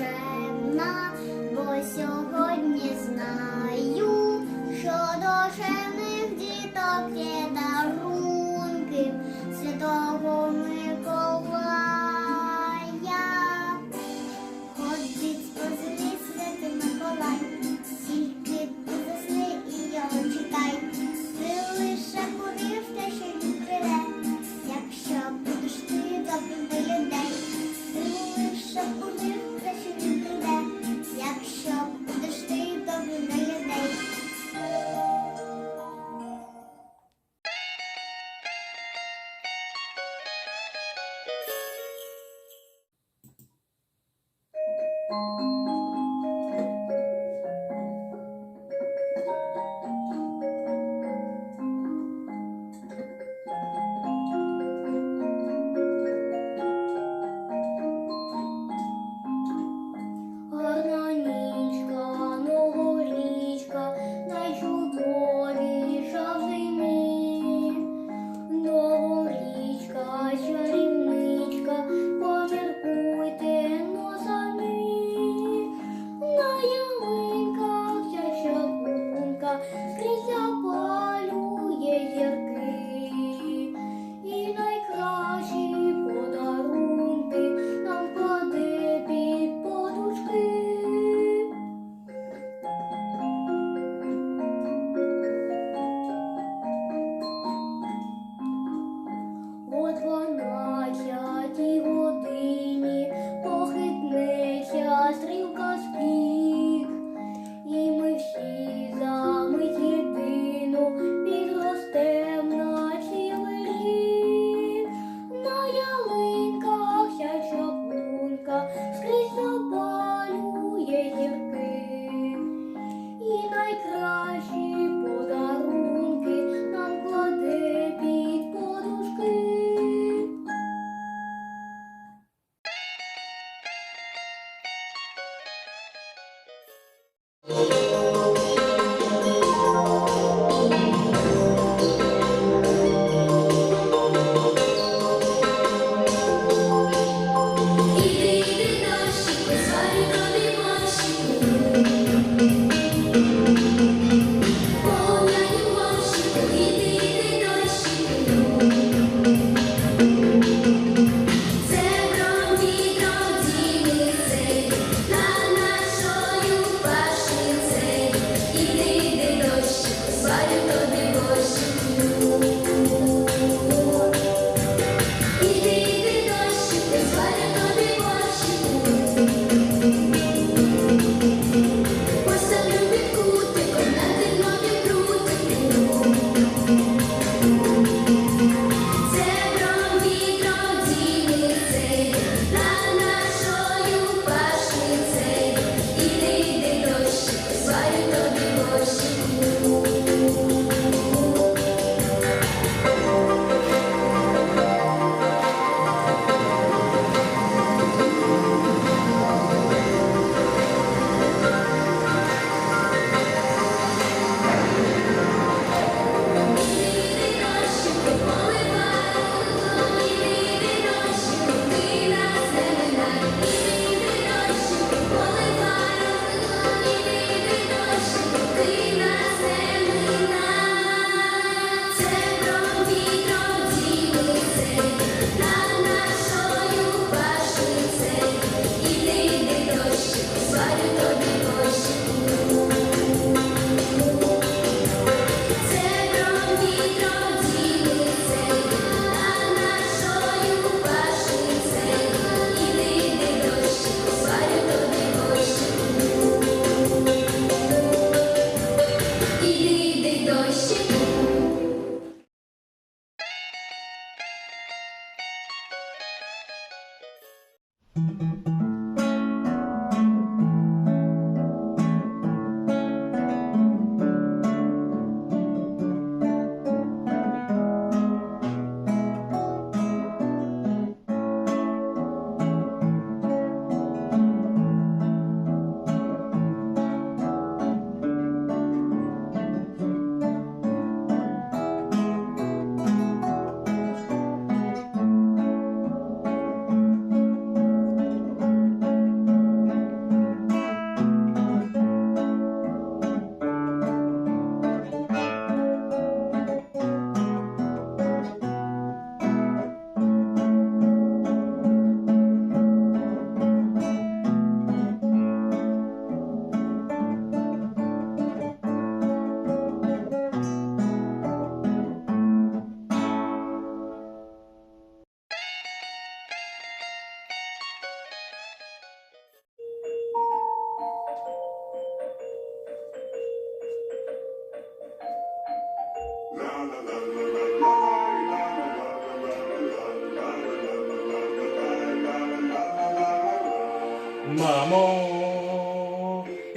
track. cause we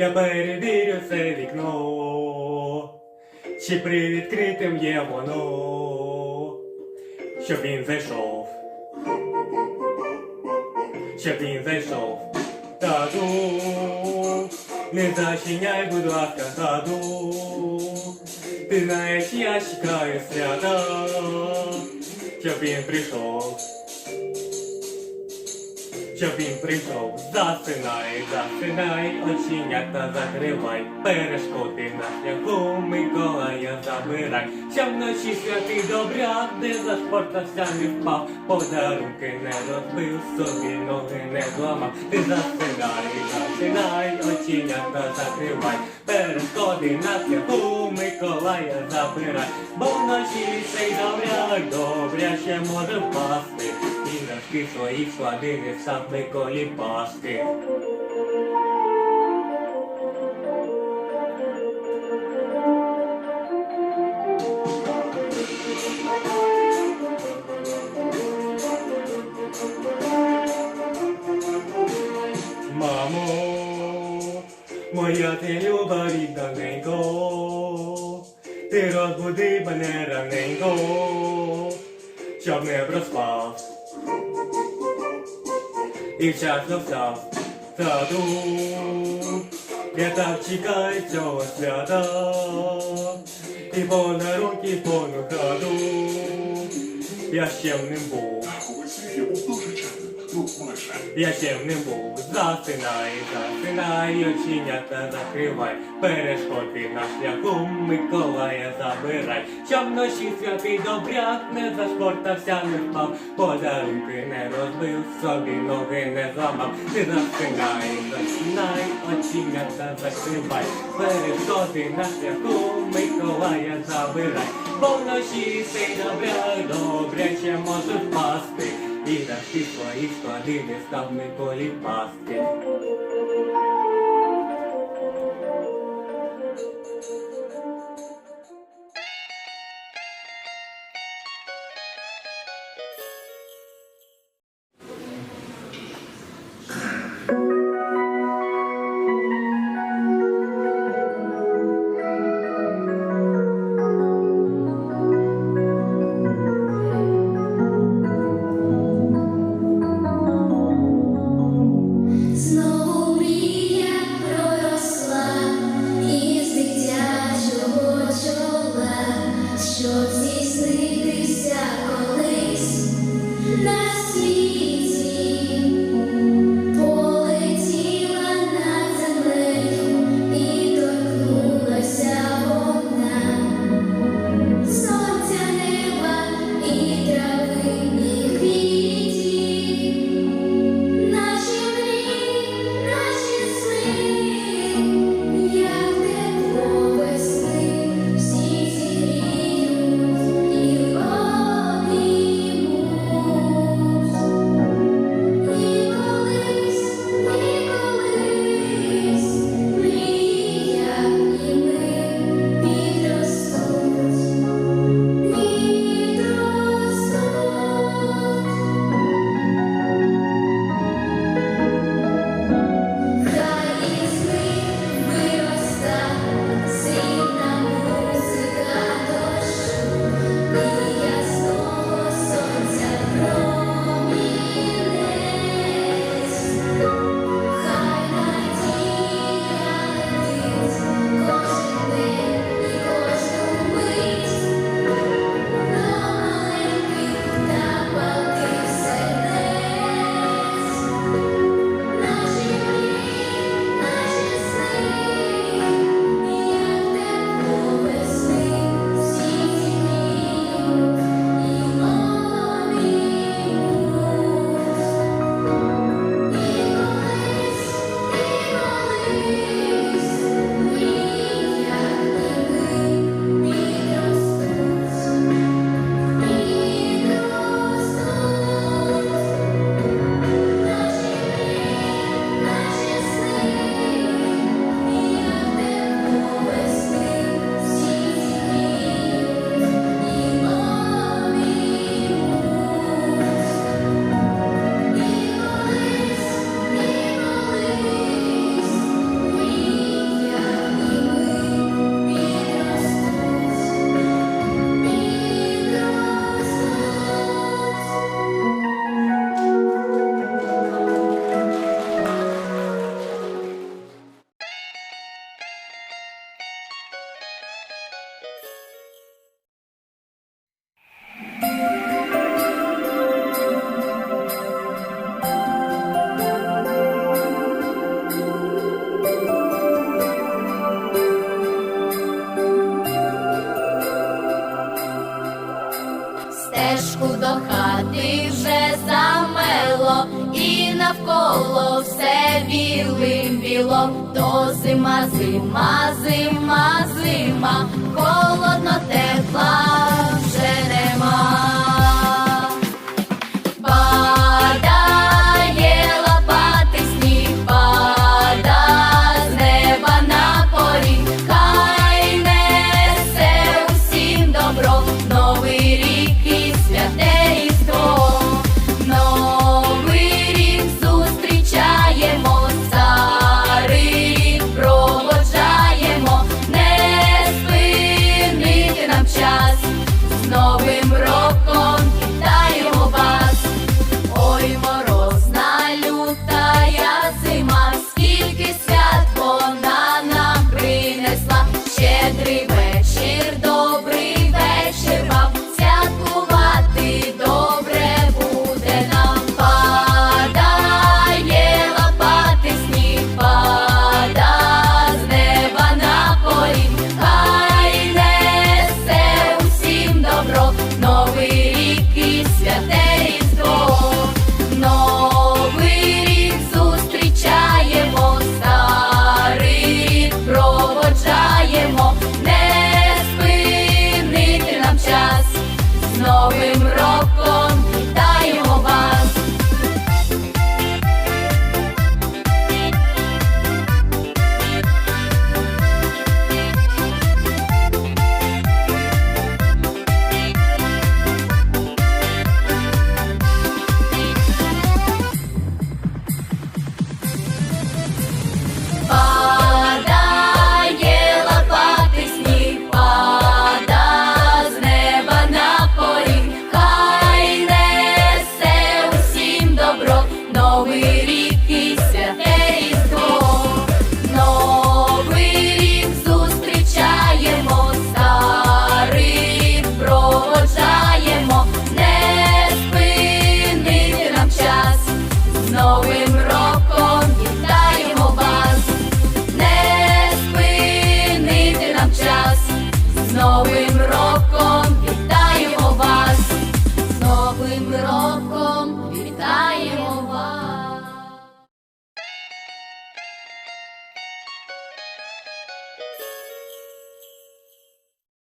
я перевірю це вікно, чи привідкритим є воно, щоб він зайшов, щоб він зайшов, тату, не зачиняй, будь ласка, тату, ти знаєш, я чекаю свята, щоб він прийшов. Щоб він прийшов, засинай, засинай, оченята закривай, перешкоди на шляху Миколая забирай, щоб вночі святий добряк, де зашпортався не впав, подарунки не розбив, собі ноги не зламав, ти засинай, засинай, оченята закривай, перешкоди на шляху Миколая забирай, бо вночі цей добряк добряче може впасти. І ножки свої склади не сам Миколі пасти. Мамо, моя ти люба рідненько, ти розбуди мене раненько, щоб не проспав. І на встав саду, я так чекаю цього свята, і подарунки повну хату, я в ним був. Ось я в був, засинай, засинай, оченята закривай, перешкоди на шляху Миколая забирай, щоб вночі святий добряк не зашпортався, не впав, подарунки не розбив, собі ноги не зламав, ти засинай, засинай, оченята закривай, перешкоди на шляху Миколая забирай, бо вночі цей добряк добряче може впасти. І на всі свої склади не став Миколі пасти.